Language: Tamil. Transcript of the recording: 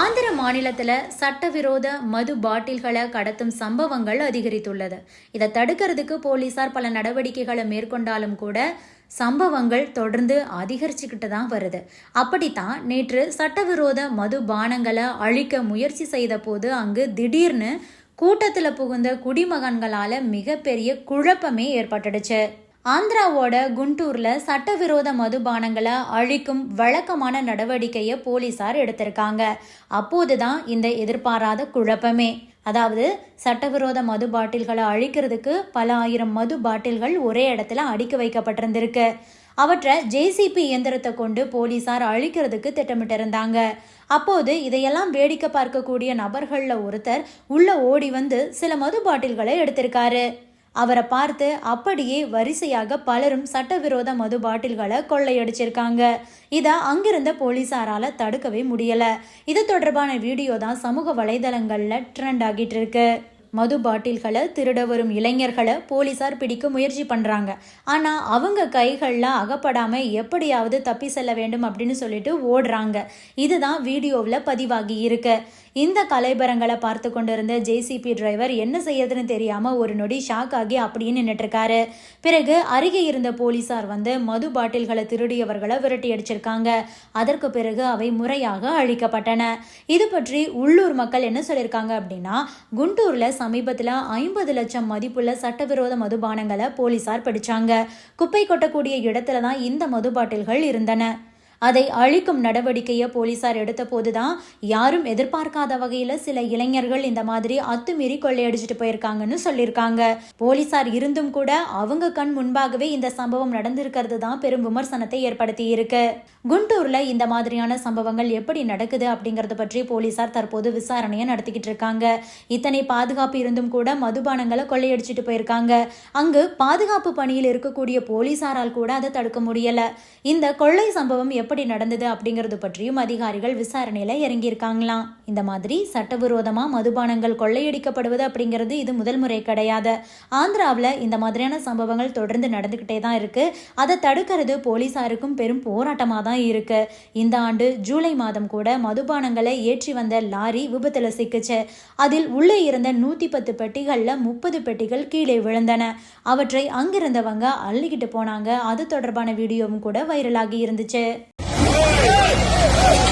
ஆந்திர மாநிலத்தில் சட்டவிரோத மது பாட்டில்களை கடத்தும் சம்பவங்கள் அதிகரித்துள்ளது. இதை தடுக்கிறதுக்கு போலீசார் பல நடவடிக்கைகளை மேற்கொண்டாலும் கூட சம்பவங்கள் தொடர்ந்து அதிகரிச்சுக்கிட்டு தான் வருது. அப்படித்தான் நேற்று சட்டவிரோத மது பானங்களை அழிக்க முயற்சி செய்த போது அங்கு திடீர்னு கூட்டத்தில் புகுந்த குடிமகன்களால் மிகப்பெரிய குழப்பமே ஏற்பட்டுடுச்சு. ஆந்திராவோட குண்டூரில் சட்டவிரோத மதுபானங்களை அழிக்கும் வழக்கமான நடவடிக்கையை போலீசார் எடுத்திருக்காங்க. அப்போது தான் இந்த எதிர்பாராத குழப்பமே. அதாவது சட்டவிரோத மது பாட்டில்களை அழிக்கிறதுக்கு பல ஆயிரம் மது பாட்டில்கள் ஒரே இடத்துல அடுக்கி வைக்கப்பட்டிருந்திருக்கு. அவற்றை ஜேசிபி இயந்திரத்தை கொண்டு போலீசார் அழிக்கிறதுக்கு திட்டமிட்டிருந்தாங்க. அப்போது இதையெல்லாம் வேடிக்கை பார்க்கக்கூடிய நபர்களில் ஒருத்தர் உள்ள ஓடி வந்து சில மது பாட்டில்களை எடுத்திருக்காரு. அவரை பார்த்து அப்படியே வரிசையாக பலரும் சட்டவிரோத மது பாட்டில்களை கொள்ளையடிச்சிருக்காங்க. இதை அங்கிருந்த போலீசாரால தடுக்கவே முடியல. இது தொடர்பான வீடியோ தான் சமூக வலைதளங்களில் ட்ரெண்ட் ஆகிட்டு இருக்கு. மது பாட்டில்களை திருட வரும் இளைஞர்களை போலீசார் பிடிக்க முயற்சி பண்ணுறாங்க ஆனால் அவங்க கைகள்லாம் அகப்படாமல் எப்படியாவது தப்பி செல்ல வேண்டும் அப்படின்னு சொல்லிட்டு ஓடுறாங்க. இதுதான் வீடியோவில் பதிவாகி இருக்கு. இந்த கலைபரங்களை பார்த்து கொண்டிருந்த ஜேசிபி டிரைவர் என்ன செய்யறதுன்னு தெரியாமல் ஒரு நொடி ஷாக் ஆகி அப்படியே நின்றுட்டுருக்காரு பிறகு அருகே இருந்த போலீசார் வந்து மது பாட்டில்களை திருடியவர்களை விரட்டி அடிச்சிருக்காங்க. அதற்கு பிறகு அவை முறையாக அழிக்கப்பட்டன. இது பற்றி உள்ளூர் மக்கள் என்ன சொல்லியிருக்காங்க அப்படின்னா குண்டூரில் சமீபத்தில் ஐம்பது லட்சம் மதிப்புள்ள சட்டவிரோத மதுபானங்களை போலீசார் பிடிச்சாங்க. குப்பை கொட்டக்கூடிய இடத்துல தான் இந்த மது பாட்டில்கள் இருந்தன. அதை அழிக்கும் நடவடிக்கையை போலீசார் எடுத்த போதுதான் யாரும் எதிர்பார்க்காத வகையில் சில இளைஞர்கள் இந்த மாதிரி அத்துமீறி கொள்ளையடிச்சிட்டு போயிருக்காங்கன்னு சொல்லியிருக்காங்க. போலீசார் இருந்தும் கூட அவங்க கண் முன்பாகவே இந்த சம்பவம் நடந்திருக்கிறது தான் பெரும் விமர்சனத்தை ஏற்படுத்தி இருக்கு குண்டூர்ல இந்த மாதிரியான சம்பவங்கள் எப்படி நடக்குது அப்படிங்கறத பற்றி போலீசார் தற்போது விசாரணையை நடத்திக்கிட்டு இருக்காங்க. இத்தனை பாதுகாப்பு இருந்தும் கூட மதுபானங்களை கொள்ளையடிச்சிட்டு போயிருக்காங்க. அங்கு பாதுகாப்பு பணியில் இருக்கக்கூடிய போலீசாரால் கூட அதை தடுக்க முடியல. இந்த கொள்ளை சம்பவம் எப்படி எப்படி நடந்தது அப்படிங்கிறது பற்றியும் அதிகாரிகள் விசாரணையில் இறங்கியிருக்காங்களாம் இந்த மாதிரி சட்டவிரோதமாக மதுபானங்கள் கொள்ளையடிக்கப்படுவது அப்படிங்கிறது இது முதல் முறை கிடையாது. ஆந்திராவில் இந்த மாதிரியான சம்பவங்கள் தொடர்ந்து நடந்துக்கிட்டே தான் இருக்கு. அதை தடுக்கிறது போலீசாருக்கும் பெரும் போராட்டமாக தான் இருக்கு. இந்த ஆண்டு ஜூலை மாதம் கூட மதுபானங்களை ஏற்றி வந்த லாரி விபத்தில் சிக்குச்சு. அதில் உள்ளே இருந்த நூற்றி பத்து பெட்டிகளில் முப்பது பெட்டிகள் கீழே விழுந்தன. அவற்றை அங்கிருந்தவங்க அள்ளிக்கிட்டு போனாங்க. அது தொடர்பான வீடியோவும் கூட வைரலாகி இருந்துச்சு. Hey, hey, hey,